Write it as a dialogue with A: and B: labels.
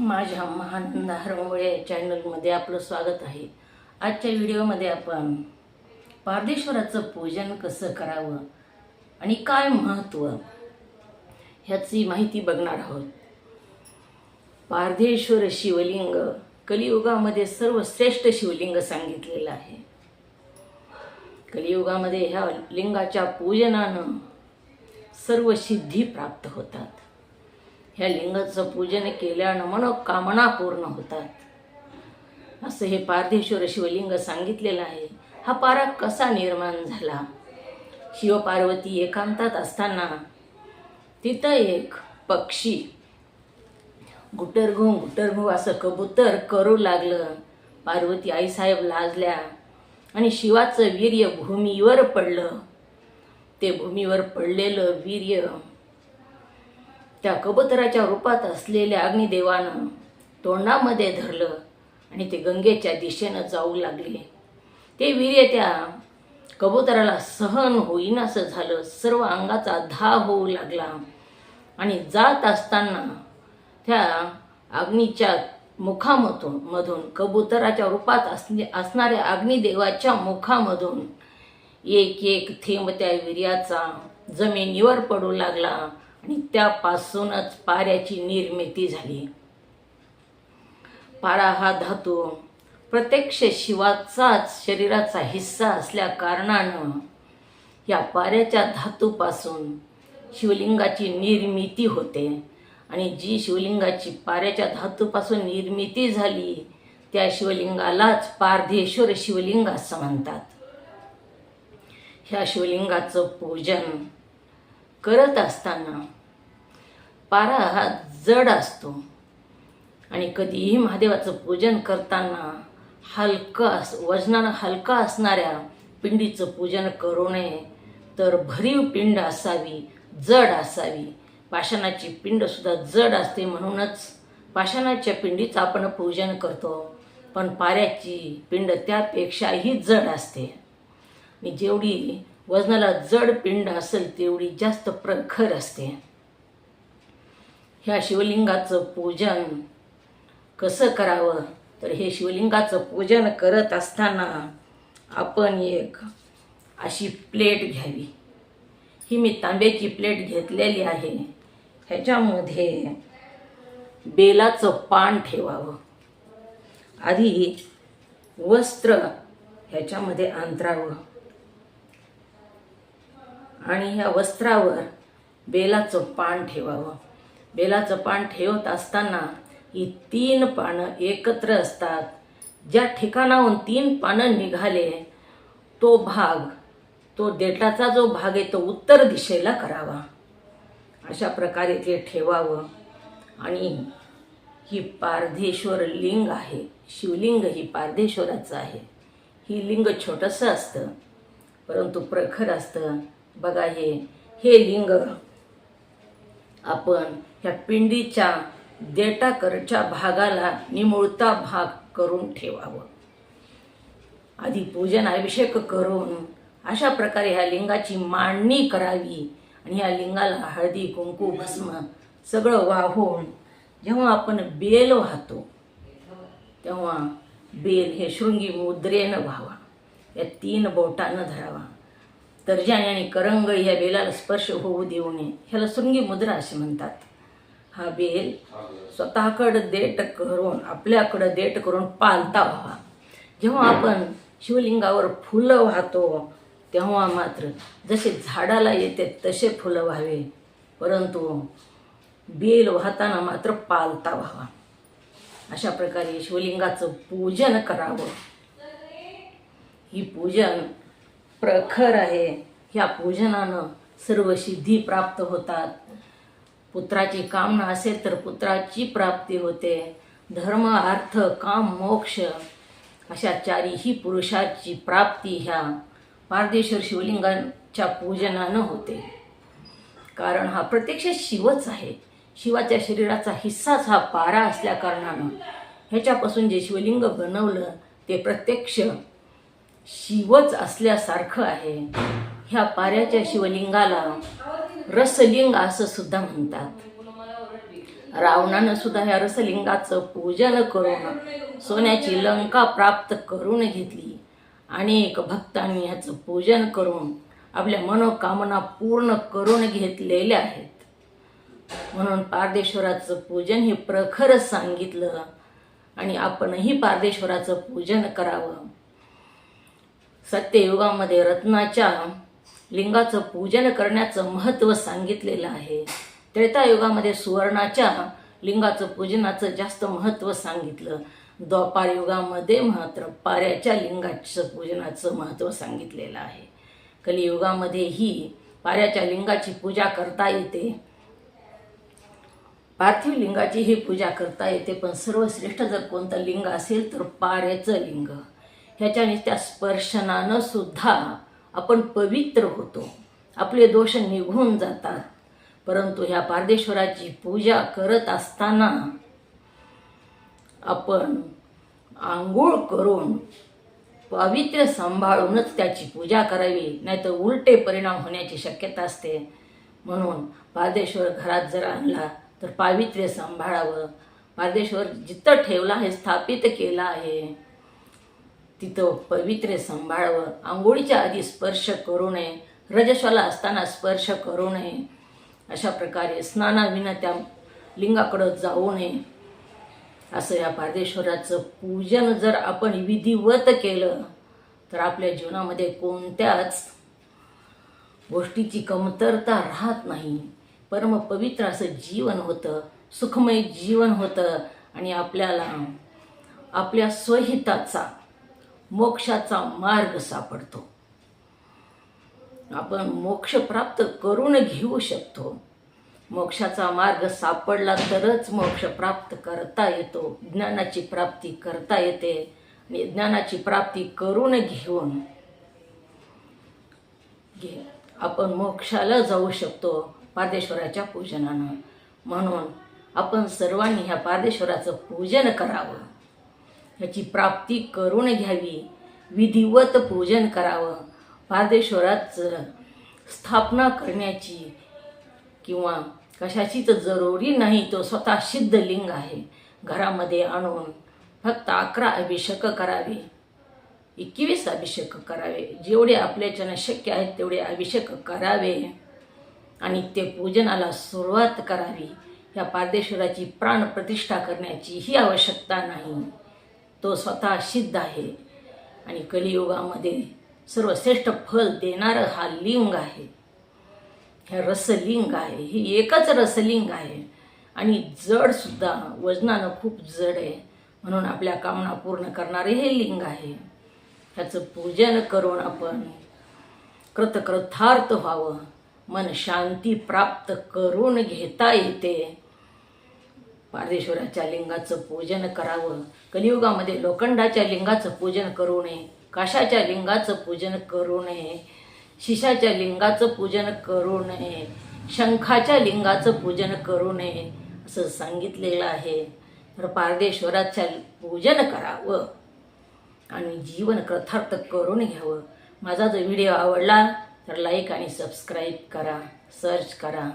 A: माझ्या महानंद हरवळे चॅनलमध्ये आपलं स्वागत आहे. आजच्या व्हिडिओमध्ये आपण पारदेश्वराचं पूजन कसं करावं आणि काय महत्त्व ह्याची माहिती बघणार आहोत. पारदेश्वर शिवलिंग कलियुगामध्ये सर्वश्रेष्ठ शिवलिंग सांगितलेलं आहे. कलियुगामध्ये ह्या लिंगाच्या पूजनानं सर्व सिद्धी प्राप्त होतात. ह्या लिंगाचं पूजन केल्यानं मनोकामना पूर्ण होतात. असं हे पारदेश्वर शिवलिंग सांगितलेलं आहे. हा पारा कसा निर्माण झाला? शिवपार्वती एकांतात असताना तिथं एक पक्षी गुटरघू गुटरघू असं कबूतर करू लागलं. पार्वती आईसाहेब लाजल्या आणि शिवाचं वीर्य भूमीवर पडलं. ते भूमीवर पडलेलं वीर्य त्या कबुतराच्या रूपात असलेल्या अग्निदेवानं तोंडामध्ये धरलं आणि ते गंगेच्या दिशेनं जाऊ लागले. ते वीर्य त्या कबुतराला सहन होईन असं झालं. सर्व अंगाचा धा होऊ लागला. आणि जात असताना त्या अग्नीच्या मुखामधून मधून कबुतराच्या रूपात असले असणाऱ्या अग्निदेवाच्या मुखामधून एक एक थेंब त्या वीर्याचा जमिनीवर पडू लागला. आणि त्यापासूनच पाऱ्याची निर्मिती झाली. पारा हा धातू प्रत्यक्ष शिवाचाच शरीराचा हिस्सा असल्या कारणानं या पाऱ्याच्या धातूपासून शिवलिंगाची निर्मिती होते. आणि जी शिवलिंगाची पाऱ्याच्या धातूपासून निर्मिती झाली त्या शिवलिंगालाच पारधेश्वर शिवलिंग असं म्हणतात. ह्या शिवलिंगाचं पूजन करत असताना पारा हा जड असतो. आणि कधीही महादेवाचं पूजन करताना हलकं अस वजनानं हलका असणाऱ्या पिंडीचं पूजन करू नये तर भरीव पिंड असावी जड असावी. पाषाणाची पिंडसुद्धा जड असते म्हणूनच पाषाणाच्या पिंडीचं आपण पूजन करतो. पण पाऱ्याची पिंड त्यापेक्षाही जड असते. मी जेवढी वजनाला जड पिंड असेल तेवढी जास्त प्रखर असते. ह्या शिवलिंगाचं पूजन कसं करावं? तर हे शिवलिंगाचं पूजन करत असताना आपण एक अशी प्लेट घ्यावी. ही मी तांब्याची प्लेट घेतलेली आहे. ह्याच्यामध्ये बेलाचं पान ठेवावं. आधी वस्त्र ह्याच्यामध्ये अंतरावं. आणि ह्या वस्त्रावर बेलाचं पान ठेवावं. बेलाचं पान ठेवत असताना ही तीन पानं एकत्र असतात. ज्या ठिकाणाहून तीन पानं निघाले तो भाग तो देठाचा जो भाग आहे तो उत्तर दिशेला करावा. अशा प्रकारे ते ठेवावं. आणि ही पारधेश्वर लिंग आहे. शिवलिंग ही पारधेश्वराचं आहे. ही लिंग छोटंसं असतं परंतु प्रखर असतं. बघा हे हे लिंग आपण ह्या पिंडीच्या देटाकरच्या भागाला निमुळता भाग करून ठेवावं. आधी पूजन अभिषेक करून अशा प्रकारे ह्या लिंगाची मांडणी करावी आणि ह्या लिंगाला हळदी कुंकू भस्म सगळं वाहून जेव्हा आपण बेल वाहतो तेव्हा बेल हे शृंगी मुद्रेनं व्हावा. या तीन बोटानं धरावा. तर्जाने आणि करंग ह्या बेलाला स्पर्श होऊ देऊ नये. ह्याला शृंगी मुद्रा असे म्हणतात. हा बेल स्वतःकडं देट करून आपल्याकडं देट करून पालता व्हावा जेव्हा आपण शिवलिंगावर फुलं वाहतो तेव्हा मात्र जसे झाडाला येते तसे फुलं व्हावे. परंतु बेल वाहताना मात्र पालता व्हावा अशा प्रकारे शिवलिंगाचं पूजन करावं. ही पूजन प्रखर आहे. ह्या पूजनानं सर्व सिद्धी प्राप्त होतात. पुत्राची कामना असेल तर पुत्राची प्राप्ती होते. धर्म अर्थ काम मोक्ष अशा चारीही पुरुषाची प्राप्ती ह्या पारदेश्वर शिवलिंगाच्या पूजनानं होते. कारण हा प्रत्यक्ष शिवच आहे. शिवाच्या शरीराचा हिस्साच हा पारा असल्याकारणानं ह्याच्यापासून जे शिवलिंग बनवलं ते प्रत्यक्ष शिवच असल्यासारखं आहे. ह्या पाऱ्याच्या शिवलिंगाला रसलिंग असं सुद्धा म्हणतात. रावणानं सुद्धा ह्या रसलिंगाचं पूजन करून सोन्याची लंका प्राप्त करून घेतली. अनेक भक्तांनी ह्याचं पूजन करून आपल्या मनोकामना पूर्ण करून घेतलेल्या आहेत. म्हणून पारदेश्वराचं पूजन हे प्रखर सांगितलं आणि आपणही पारदेश्वराचं पूजन करावं. सत्ययुगामध्ये रत्नाच्या लिंगाचं पूजन करण्याचं महत्त्व सांगितलेलं आहे. त्रेतायुगामध्ये सुवर्णाच्या लिंगाचं पूजनाचं जास्त महत्त्व सांगितलं. द्वापार युगामध्ये मात्र पाऱ्याच्या लिंगाचं पूजनाचं महत्त्व सांगितलेलं आहे. कलियुगामध्येही पाऱ्याच्या लिंगाची पूजा करता येते. पार्थिव लिंगाची ही पूजा करता येते पण सर्वश्रेष्ठ जर कोणतं लिंग असेल तर पाऱ्याचं लिंग. ह्याच्याने त्या स्पर्शनानं सुद्धा आपण पवित्र होतो. आपले दोष निघून जातात. परंतु ह्या पारदेश्वराची पूजा करत असताना आपण आंघोळ करून पावित्र्य सांभाळूनच त्याची पूजा करावी नाहीतर उलटे परिणाम होण्याची शक्यता असते. म्हणून पारदेश्वर घरात जर आणला तर पावित्र्य सांभाळावं. पारदेश्वर जिथं ठेवला आहे स्थापित केला आहे. तिथं पवित्रे सांभाळवं. आंघोळीच्या आधी स्पर्श करू नये. रजस्वाला असताना स्पर्श करू नये. अशा प्रकारे स्नानाविना त्या लिंगाकडं जाऊ नये. असं या पारदेश्वराचं पूजन जर आपण विधिवत केलं तर आपल्या जीवनामध्ये कोणत्याच गोष्टीची कमतरता राहत नाही. परम पवित्र असं जीवन होतं. सुखमय जीवन होतं. आणि आपल्याला आपल्या स्वहिताचा मोक्षाचा मार्ग सापडतो. आपण मोक्ष प्राप्त करून घेऊ शकतो. मोक्षाचा मार्ग सापडला तरच मोक्ष प्राप्त करता येतो. ज्ञानाची प्राप्ती करता येते आणि ज्ञानाची प्राप्ती करून घेऊन घे. आपण मोक्षाला जाऊ शकतो पारदेश्वराच्या पूजनानं. म्हणून आपण सर्वांनी ह्या पारदेश्वराचं पूजन करावं. ह्याची प्राप्ती करून घ्यावी. विधिवत पूजन करावं. पारदेश्वराचं स्थापना करण्याची किंवा कशाचीच जरुरी नाही तो स्वतः सिद्ध लिंग आहे. घरामध्ये आणून फक्त अकरा अभिषेक करावे. एकवीस अभिषेक करावे. जेवढे आपल्याच्यानं शक्य आहेत तेवढे अभिषेक करावे. आणि ते पूजनाला सुरुवात करावी. या पारदेश्वराची प्राणप्रतिष्ठा करण्याची ही आवश्यकता नाही. तो स्वतः सिद्ध आहे. आणि कलियुगामध्ये सर्वश्रेष्ठ फल देणारं हा लिंग आहे. हे रसलिंग आहे. ही एकच रसलिंग आहे. आणि जडसुद्धा वजनानं खूप जड आहे. म्हणून आपल्या कामना पूर्ण करणारे हे लिंग आहे. ह्याचं पूजन करून आपण कृतकृतार्थ व्हावं. मन शांती प्राप्त करून घेता येते. पारदेश्वराच्या लिंगाचं पूजन करावं. कलियुगामध्ये लोखंडाच्या लिंगाचं पूजन करू नये काशाच्या लिंगाचं पूजन करू नये शिशाच्या लिंगाचं पूजन करू नये शंखाच्या लिंगाचं पूजन करू नये असं सांगितलेलं आहे. तर पारदेश्वराच्या पूजन करावं आणि जीवन कथार्थ करून घ्यावं. माझा जर व्हिडिओ आवडला तर लाईक आणि सबस्क्राईब करा सर्च करा.